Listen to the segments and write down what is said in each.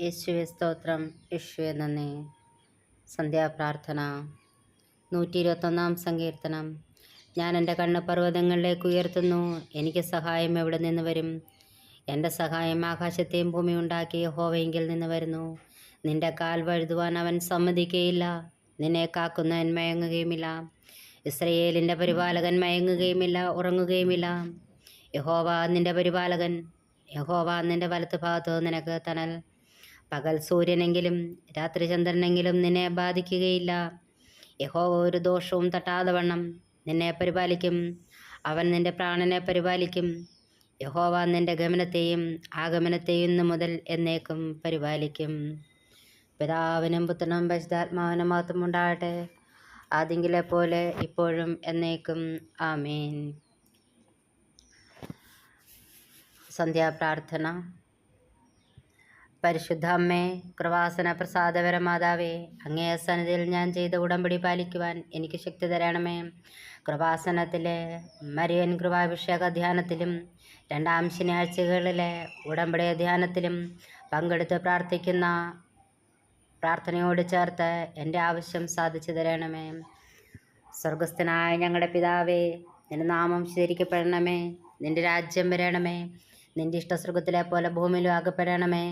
യേശുവെ സ്തോത്രം. യേശുവെ നന്ദി. സന്ധ്യാപ്രാർത്ഥന നൂറ്റി ഇരുപത്തൊന്നാം സങ്കീർത്തനം. ഞാൻ എന്റെ കണ്ണ് പർവതങ്ങളിലേക്ക് ഉയർത്തുന്നു. എനിക്ക് സഹായം എവിടെ നിന്ന് വരും? എന്റെ സഹായം ആകാശത്തെയും ഭൂമി ഉണ്ടാക്കിയ ഹോവയെങ്കിൽ നിന്ന് വരുന്നു. നിന്റെ കാൽ വഴുതുവാൻ അവൻ സമ്മതിക്കുകയില്ല. നിന്നെ കാക്കുന്നവൻ മയങ്ങുകയുമില്ല ഇസ്രയേലിന്റെ പരിപാലകൻ മയങ്ങുകയുമില്ല ഉറങ്ങുകയുമില്ല. യഹോവ നിന്റെ പരിപാലകൻ. യഹോവ നിന്റെ വലത്ത് ഭാഗത്ത് നിനക്ക് തണൽ. പകൽ സൂര്യനെങ്കിലും രാത്രി ചന്ദ്രനെങ്കിലും നിന്നെ ബാധിക്കുകയില്ല. യഹോവ ഒരു ദോഷവും തട്ടാതെ വണ്ണം നിന്നെ പരിപാലിക്കും. അവൻ നിന്റെ പ്രാണനെ പരിപാലിക്കും. യഹോവ നിന്റെ ഗമനത്തെയും ആഗമനത്തെയും മുതൽ എന്നേക്കും പരിപാലിക്കും. പിതാവിനും പുത്രനും പരിശുദ്ധാത്മാവിനും മാത്രം ഉണ്ടാകട്ടെ. ആദ്യങ്കിലെ പോലെ ഇപ്പോഴും എന്നേക്കും. ആമീൻ. സന്ധ്യാപ്രാർത്ഥന. പരിശുദ്ധ അമ്മേ കൃപാസന പ്രസാദപര മാതാവേ അങ്ങേ സന്നിധിയിൽ ഞാൻ ചെയ്ത ഉടമ്പടി പാലിക്കുവാൻ എനിക്ക് ശക്തി തരണമേ. കൃപാസനത്തിലെ മരിയൻ കൃപാഭിഷേക ധ്യാനത്തിലും രണ്ടാം ശനിയാഴ്ചകളിലെ ഉടമ്പടി ധ്യാനത്തിലും പങ്കെടുത്ത് പ്രാർത്ഥിക്കുന്ന പ്രാർത്ഥനയോട് ചേർത്ത് എന്റെ ആവശ്യം സാധിച്ചു തരണമേ. സ്വർഗസ്ഥനായ ഞങ്ങളുടെ പിതാവേ നിന്റെ നാമം സ്വീകരിക്കപ്പെടണമേ. നിന്റെ രാജ്യം വരണമേ. നിന്റെ ഇഷ്ടസ്വർഗത്തിലെ പോലെ ഭൂമിയിലും ആകപ്പെടണമേ.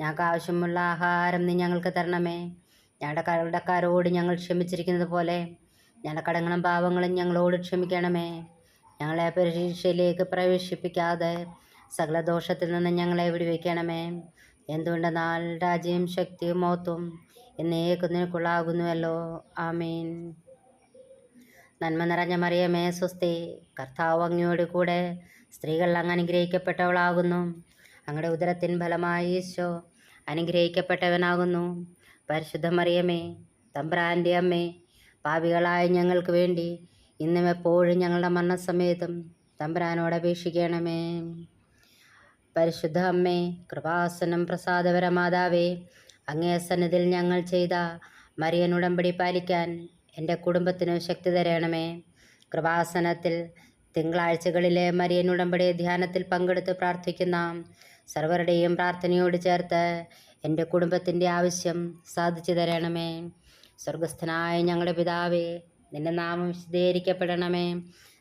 ഞങ്ങൾക്ക് ആവശ്യമുള്ള ആഹാരം നീ ഞങ്ങൾക്ക് തരണമേ. ഞങ്ങളുടെ കടക്കാരോട് ഞങ്ങൾ ക്ഷമിച്ചിരിക്കുന്നത് പോലെ ഞങ്ങളുടെ കടങ്ങളും പാവങ്ങളും ഞങ്ങളോട് ക്ഷമിക്കണമേ. ഞങ്ങളെ പരീക്ഷയിലേക്ക് പ്രവേശിപ്പിക്കാതെ സകല ദോഷത്തിൽ നിന്ന് ഞങ്ങളെ വിടുവിക്കണമേ. എന്തുകൊണ്ടെന്നാൽ രാജ്യം ശക്തിയും മോത്തും എന്നേക്കും നിനക്കുള്ളാകുന്നുവല്ലോ ആമീൻ. നന്മ നിറഞ്ഞ മറിയമേ സ്വസ്തി. കർത്താവ് അങ്ങയോട് കൂടെ സ്ത്രീകൾ അങ്ങ് അനുഗ്രഹിക്കപ്പെട്ടവളാകുന്നു. അങ്ങയുടെ ഉദരത്തിൻ ഫലമായി ഈശോ അനുഗ്രഹിക്കപ്പെട്ടവനാകുന്നു. പരിശുദ്ധ മറിയമേ തമ്പ്രാന്റെ അമ്മേ പാപികളായ ഞങ്ങൾക്ക് വേണ്ടി ഇന്നും എപ്പോഴും ഞങ്ങളുടെ മരണസമയത്തും തമ്പ്രാനോട് അപേക്ഷിക്കണമേ. പരിശുദ്ധ അമ്മേ കൃപാസനം പ്രസാദപര മാതാവേ അങ്ങേ സന്നിധിയിൽ ഞങ്ങൾ ചെയ്ത മറിയൻ ഉടമ്പടി പാലിക്കാൻ എന്റെ കുടുംബത്തിന് ശക്തി തരണമേ. കൃപാസനത്തിൽ തിങ്കളാഴ്ചകളിലെ മരിയൻ ഉടമ്പടി ധ്യാനത്തിൽ പങ്കെടുത്ത് പ്രാർത്ഥിക്കുന്ന സർവരുടെയും പ്രാർത്ഥനയോട് ചേർത്ത് എന്റെ കുടുംബത്തിന്റെ ആവശ്യം സാധിച്ചു തരണമേ. സ്വർഗസ്ഥനായ ഞങ്ങളുടെ പിതാവേ നിന്റെ നാമം വിശദീകരിക്കപ്പെടണമേ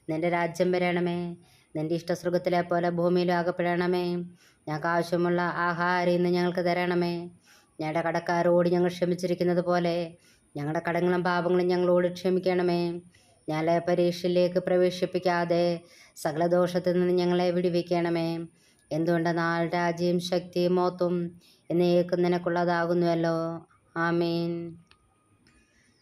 നിന്റെ രാജ്യം വരണമേ. നിന്റെ ഇഷ്ടസ്വർഗത്തിലെ പോലെ ഭൂമിയിലും ആകപ്പെടണമേ. ഞങ്ങൾക്ക് ആവശ്യമുള്ള ആഹാരം ഇന്ന് ഞങ്ങൾക്ക് തരണമേ. ഞങ്ങളുടെ കടക്കാരോട് ഞങ്ങൾ ക്ഷമിച്ചിരിക്കുന്നത് പോലെ ഞങ്ങളുടെ കടങ്ങളും പാപങ്ങളും ഞങ്ങളോട് ക്ഷമിക്കണമേ. ഞങ്ങളെ പരീക്ഷയിലേക്ക് പ്രവേശിപ്പിക്കാതെ സകല ദോഷത്തിൽ നിന്ന് ഞങ്ങളെ വിടുവിക്കണമേ. എന്തുകൊണ്ടെന്നാൽ രാജ്യം ശക്തി മോത്തും എന്നേക്കും നിനക്കുള്ളതാകുന്നുവല്ലോ ആമീൻ.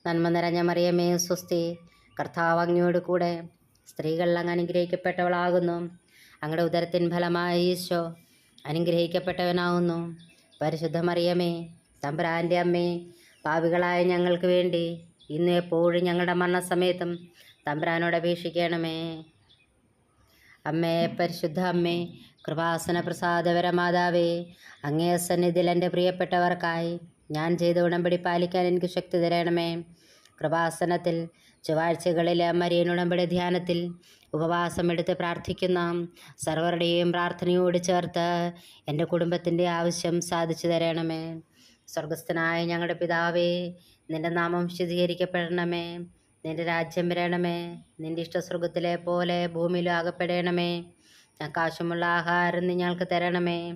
നന്മ നിറഞ്ഞ മറിയമേ സ്വസ്തി. കർത്താവ് അങ്ങയോട് കൂടെ സ്ത്രീകൾ അങ്ങ് അനുഗ്രഹിക്കപ്പെട്ടവളാകുന്നു. അങ്ങയുടെ ഉദരത്തിൻ ഫലമായ ഈശോ അനുഗ്രഹിക്കപ്പെട്ടവനാകുന്നു. പരിശുദ്ധ മറിയമേ തമ്പുരാന്റെ അമ്മേ പാപികളായ ഞങ്ങൾക്ക് വേണ്ടി ഇന്ന് എപ്പോഴും ഞങ്ങളുടെ മരണസമയത്തും തമ്പുരാനോട് അപേക്ഷിക്കണമേ. അമ്മേ പരിശുദ്ധ അമ്മേ കൃപാസന പ്രസാദപര മാതാവേ അങ്ങേ സന്നിധിയിൽ എന്റെ പ്രിയപ്പെട്ടവർക്കായി ഞാൻ ചെയ്ത ഉടമ്പടി പാലിക്കാൻ എനിക്ക് ശക്തി തരണമേ. കൃപാസനത്തിൽ ചൊവ്വാഴ്ചകളിലെ മരിയൻ ഉടമ്പടി ധ്യാനത്തിൽ ഉപവാസമെടുത്ത് പ്രാർത്ഥിക്കുന്ന സർവരുടെയും പ്രാർത്ഥനയോട് ചേർത്ത് എന്റെ കുടുംബത്തിന്റെ ആവശ്യം സാധിച്ചു തരണമേ. സ്വർഗസ്ഥനായ ഞങ്ങളുടെ പിതാവേ നിന്റെ നാമം ശുദ്ധീകരിക്കപ്പെടണമേ നിന്റെ രാജ്യം വരണമേ. നിന്റെ ഇഷ്ടസ്വർഗത്തിലെ പോലെ ഭൂമിയിലും ആകപ്പെടണമേ. ഞങ്ങൾക്ക് ആവശ്യമുള്ള ആഹാരം നീ ഞങ്ങൾക്ക് തരണമേ.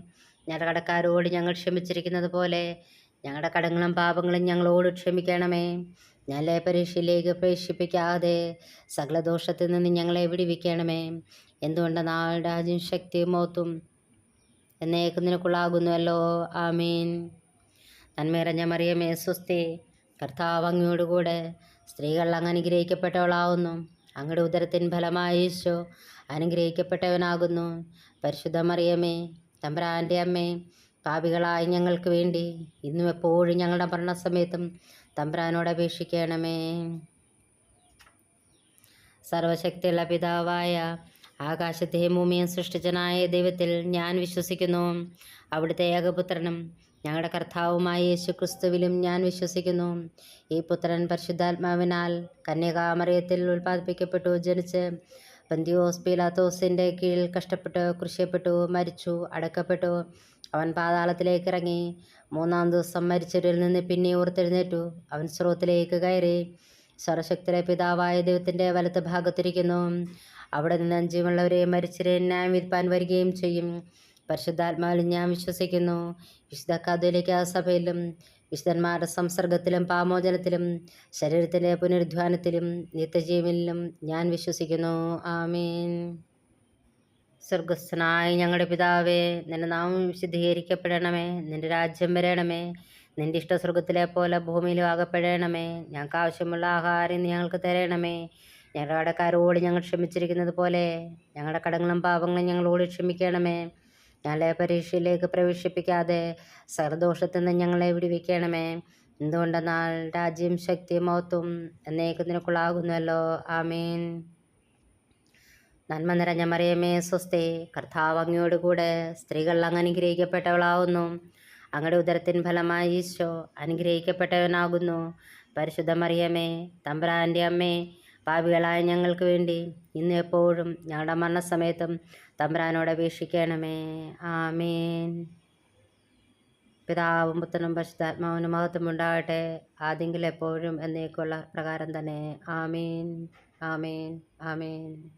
ഞങ്ങളുടെ കടക്കാരോട് ഞങ്ങൾ ക്ഷമിച്ചിരിക്കുന്നത് പോലെ ഞങ്ങളുടെ കടങ്ങളും പാപങ്ങളും ഞങ്ങളോട് ക്ഷമിക്കണമേ. ഞങ്ങളെ പരീക്ഷയിലേക്ക് പ്രവേശിപ്പിക്കാതെ സകല ദോഷത്തിൽ നിന്ന് ഞങ്ങളെ വിടിവിക്കണമേ. എന്തുകൊണ്ട് നാളുടെ രാജ്യം ശക്തിയും മോത്തും എന്നേക്കും നിനക്കുള്ളാകുന്നുവല്ലോ. ആമീൻ. നന്മയിറഞ്ഞ മറിയമേ സ്വസ്തി. കർത്താവ് അങ്ങയോടുകൂടെ സ്ത്രീകൾ അങ്ങ് അനുഗ്രഹിക്കപ്പെട്ടവളാവുന്നു. അങ്ങയുടെ ഉദരത്തിൻ ഫലമായി ഈശോ അനുഗ്രഹിക്കപ്പെട്ടവനാകുന്നു. പരിശുദ്ധ മറിയമേ തമ്പുരാന്റെ അമ്മേ പാപികളായ ഞങ്ങൾക്ക് വേണ്ടി ഇന്നും എപ്പോഴും ഞങ്ങളുടെ മരണസമയത്തും തമ്പരാനോട് അപേക്ഷിക്കണമേ. സർവശക്തിയുള്ള പിതാവായ ആകാശത്തെയും ഭൂമിയും സൃഷ്ടിച്ചനായ ദൈവത്തിൽ ഞാൻ വിശ്വസിക്കുന്നു. അവിടുത്തെ ഏകപുത്രനും ഞങ്ങളുടെ കർത്താവുമായ യേശു ക്രിസ്തുവിലും ഞാൻ വിശ്വസിക്കുന്നു. ഈ പുത്രൻ പരിശുദ്ധാത്മാവിനാൽ കന്യകാമറിയത്തിൽ ഉൽപ്പാദിപ്പിക്കപ്പെട്ടു ജനിച്ച് പന്തിയോസ് പീലാത്തോസിന്റെ കീഴിൽ കഷ്ടപ്പെട്ടു കൃഷിയപ്പെട്ടു മരിച്ചു അടക്കപ്പെട്ടു. അവൻ പാതാളത്തിലേക്ക് ഇറങ്ങി. മൂന്നാം ദിവസം മരിച്ചവരിൽ നിന്ന് പിന്നെ ഓർത്തെഴുന്നേറ്റു. അവൻ സ്രോത്തിലേക്ക് കയറി. സർവശക്തിയുടെ പിതാവായ ദൈവത്തിന്റെ വലത്ത് ഭാഗത്തിരിക്കുന്നു അവിടെ നിന്ന് ജീവനുള്ളവരെ മരിച്ചവരെ ന്യായം വിധിപ്പാൻ വരികയും ചെയ്യും. പരിശുദ്ധാത്മാവിൽ ഞാൻ വിശ്വസിക്കുന്നു. വിശുദ്ധ കാതോലിക്ക സഭയിലും വിശുദ്ധന്മാരുടെ സംസർഗത്തിലും പാമോചനത്തിലും ശരീരത്തിന്റെ പുനരുദ്ധാനത്തിലും നിത്യജീവനിലും ഞാൻ വിശ്വസിക്കുന്നു. ആമീൻ. സ്വർഗസ്ഥനായ ഞങ്ങളുടെ പിതാവേ നിന്റെ നാമം വിശുദ്ധീകരിക്കപ്പെടണമേ നിന്റെ രാജ്യം വരണമേ നിന്റെ ഇഷ്ട സ്വർഗത്തിലെ പോലെ ഭൂമിയിലും ആകപ്പെടണമേ ഞങ്ങൾക്ക് ആവശ്യമുള്ള ആഹാരം ഞങ്ങൾക്ക് തരണമേ. ഞങ്ങളുടെ കടക്കാരോട് ഞങ്ങൾ ക്ഷമിച്ചിരിക്കുന്നത് പോലെ ഞങ്ങളുടെ കടങ്ങളും പാപങ്ങളും ഞങ്ങളോട് ക്ഷമിക്കണമേ. ഞങ്ങളെ പരീക്ഷയിലേക്ക് പ്രവേശിപ്പിക്കാതെ സർദോഷത്തിൽ നിന്ന് ഞങ്ങളെ വിടുവിക്കണമേ. എന്തുകൊണ്ടെന്നാൽ രാജ്യം ശക്തി മൗത്തും എന്നേക്ക് നിനക്കുള്ളാകുന്നല്ലോ ആമീൻ. നന്മ നിറഞ്ഞ മറിയമേ സ്വസ്തി കർത്താവ് അങ്ങയോടുകൂടെ സ്ത്രീകൾ അങ്ങ് അനുഗ്രഹിക്കപ്പെട്ടവളാവുന്നു. അങ്ങയുടെ ഉദരത്തിൻ ഫലമായി ഈശോ അനുഗ്രഹിക്കപ്പെട്ടവനാകുന്നു. പരിശുദ്ധ മറിയമേ തമ്പുരാന്റെ അമ്മേ പാപികളായ ഞങ്ങൾക്ക് വേണ്ടി ഇന്ന് എപ്പോഴും ഞങ്ങളുടെ മരണസമയത്തും തമ്പുരാനോട് അപേക്ഷിക്കണമേ. ആമേൻ. പിതാവും പുത്രനും പരിശുദ്ധാത്മാവിനും മഹത്വം ഉണ്ടാകട്ടെ. ആദ്യെങ്കിൽ എപ്പോഴും എന്നേക്കുള്ള പ്രകാരം തന്നെ. ആമീൻ. ആമീൻ. ആമേൻ.